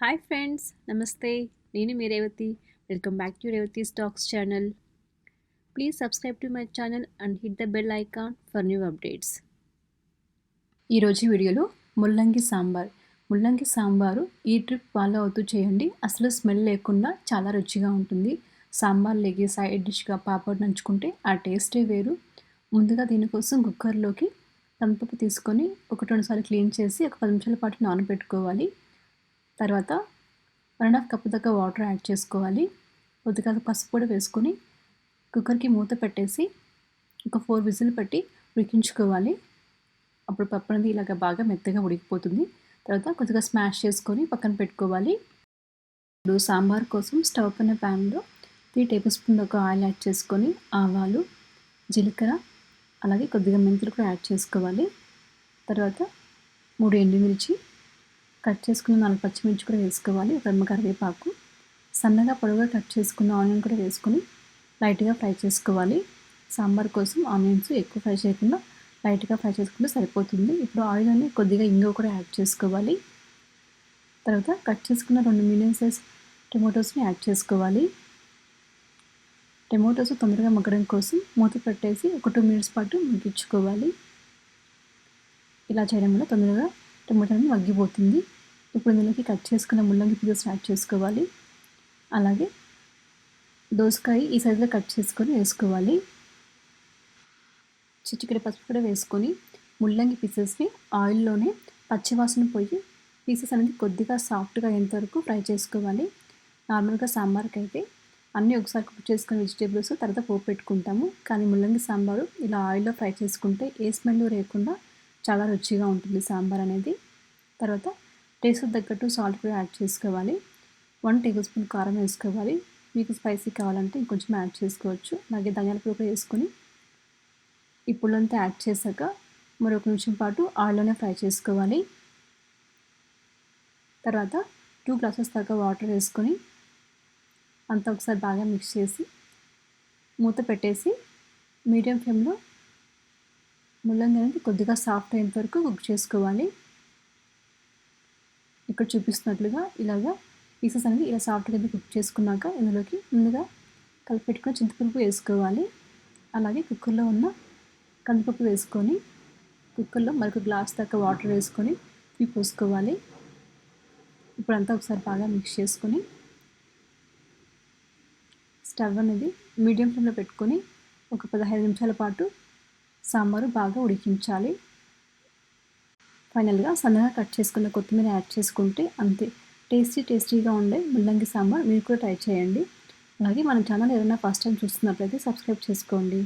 Hi friends నమస్తే. నేను మీ Revathi. Welcome back to Revathi stocks channel. Please subscribe to my channel and hit the bell icon for new updates. ఈరోజు వీడియోలో ముల్లంగి సాంబార్. ముల్లంగి సాంబారు ఈ trip follow అవుతూ చేయండి. అసలు స్మెల్ లేకుండా చాలా రుచిగా ఉంటుంది. సాంబార్ లేగి సైడ్ డిష్గా పాపడ్ నంచుకుంటే ఆ టేస్టే వేరు. ముందుగా దీనికోసం కుక్కర్లోకి కందిపప్పు తీసుకొని ఒకటి రెండు సార్లు క్లీన్ చేసి ఒక పది నిమిషాల పాటు నానబెట్టుకోవాలి. తర్వాత వన్ అండ్ హాఫ్ కప్పు దగ్గర వాటర్ యాడ్ చేసుకోవాలి. కొద్దిగా పసుపు కూడా వేసుకొని కుక్కర్కి మూత పెట్టేసి ఒక ఫోర్ విజిల్ పెట్టి ఉడికించుకోవాలి. అప్పుడు పప్పు అనేది ఇలాగ బాగా మెత్తగా ఉడికిపోతుంది. తర్వాత కొద్దిగా స్మాష్ చేసుకొని పక్కన పెట్టుకోవాలి. ఇప్పుడు సాంబార్ కోసం స్టవ్ పైన ప్యాన్లో త్రీ టేబుల్ స్పూన్ ఒక ఆయిల్ యాడ్ చేసుకొని ఆవాలు జీలకర్ర అలాగే కొద్దిగా మెంతులు కూడా యాడ్ చేసుకోవాలి. తర్వాత మూడు ఎండుమిర్చి కట్ చేసుకున్న నాలుగు పచ్చిమిర్చి కూడా వేసుకోవాలి. రెమ్మ కరివేపాకు. సన్నగా పొడవుగా కట్ చేసుకున్న ఆనియన్ కూడా వేసుకొని లైట్గా ఫ్రై చేసుకోవాలి. సాంబార్ కోసం ఆనియన్స్ ఎక్కువ ఫ్రై చేయకుండా లైట్గా ఫ్రై చేసుకుంటే సరిపోతుంది. ఇప్పుడు ఆయిల్ అనేది కొద్దిగా ఇంగో కూడా యాడ్ చేసుకోవాలి. తర్వాత కట్ చేసుకున్న రెండు మీడియం సైజ్ టొమాటోస్ని యాడ్ చేసుకోవాలి. టమాటోస్ తొందరగా మగ్గడం కోసం మూత పెట్టేసి ఒక టూ మినిట్స్ పాటు మగ్గించుకోవాలి. ఇలా చేయడం వల్ల తొందరగా టమాటో మగ్గిపోతుంది. ఇప్పుడు ఇందులోకి కట్ చేసుకున్న ముల్లంగి పీసెస్ యాడ్ చేసుకోవాలి. అలాగే దోసకాయ ఈ సైజులో కట్ చేసుకొని వేసుకోవాలి. చిటికెడ పసుపు కూడా వేసుకొని ముల్లంగి పీసెస్ని ఆయిల్లోనే పచ్చివాసన పోయి పీసెస్ అనేది కొద్దిగా సాఫ్ట్గా అయ్యేంతవరకు ఫ్రై చేసుకోవాలి. నార్మల్గా సాంబార్కి అయితే అన్నీ ఒకసారి కుక్ చేసుకుని వెజిటేబుల్స్ తర్వాత పోపు పెట్టుకుంటాము. కానీ ముల్లంగి సాంబారు ఇలా ఆయిల్లో ఫ్రై చేసుకుంటే ఏ స్మెల్ లేకుండా చాలా రుచిగా ఉంటుంది సాంబార్ అనేది. తర్వాత టేస్ట్ తగ్గట్టు సాల్ట్ కూడా యాడ్ చేసుకోవాలి. వన్ టేబుల్ స్పూన్ కారం వేసుకోవాలి. మీకు స్పైసీ కావాలంటే ఇంకొంచెం యాడ్ చేసుకోవచ్చు. అలాగే ధనియాల పొడి కూడా వేసుకొని ఈ పుల్లంతా యాడ్ చేశాక మరొక నిమిషం పాటు ఆయిల్లోనే ఫ్రై చేసుకోవాలి. తర్వాత టూ గ్లాసెస్ దాకా వాటర్ వేసుకొని అంతా ఒకసారి బాగా మిక్స్ చేసి మూత పెట్టేసి మీడియం ఫ్లేమ్లో ముల్లంగి అనేది కొద్దిగా సాఫ్ట్ అయ్యేంత వరకు కుక్ చేసుకోవాలి. ఇక్కడ చూపిస్తున్నట్లుగా ఇలాగా పీసెస్ అనేది ఇలా సాఫ్ట్ కింద కుక్ చేసుకున్నాక ఇందులోకి ముందుగా కలిపెట్టుకుని చింతపప్పు వేసుకోవాలి. అలాగే కుక్కర్లో ఉన్న కందిపప్పు వేసుకొని కుక్కర్లో మరొక గ్లాస్ దాకా వాటర్ వేసుకొని ఇవి పోసుకోవాలి. ఇప్పుడు అంతా ఒకసారి బాగా మిక్స్ చేసుకొని స్టవ్ అనేది మీడియం ఫ్లేమ్లో పెట్టుకొని ఒక పదహైదు నిమిషాల పాటు సాంబారు బాగా ఉడికించాలి. ఫైనల్గా సన్నగా కట్ చేసుకున్న కొత్తిమీర యాడ్ చేసుకుంటే అంతే. టేస్టీ టేస్టీగా ఉండే ముల్లంగి సాంబార్ మీరు కూడా ట్రై చేయండి. అలాగే మన ఛానల్ ఏదైనా ఫస్ట్ టైం చూస్తున్నట్లయితే సబ్స్క్రైబ్ చేసుకోండి.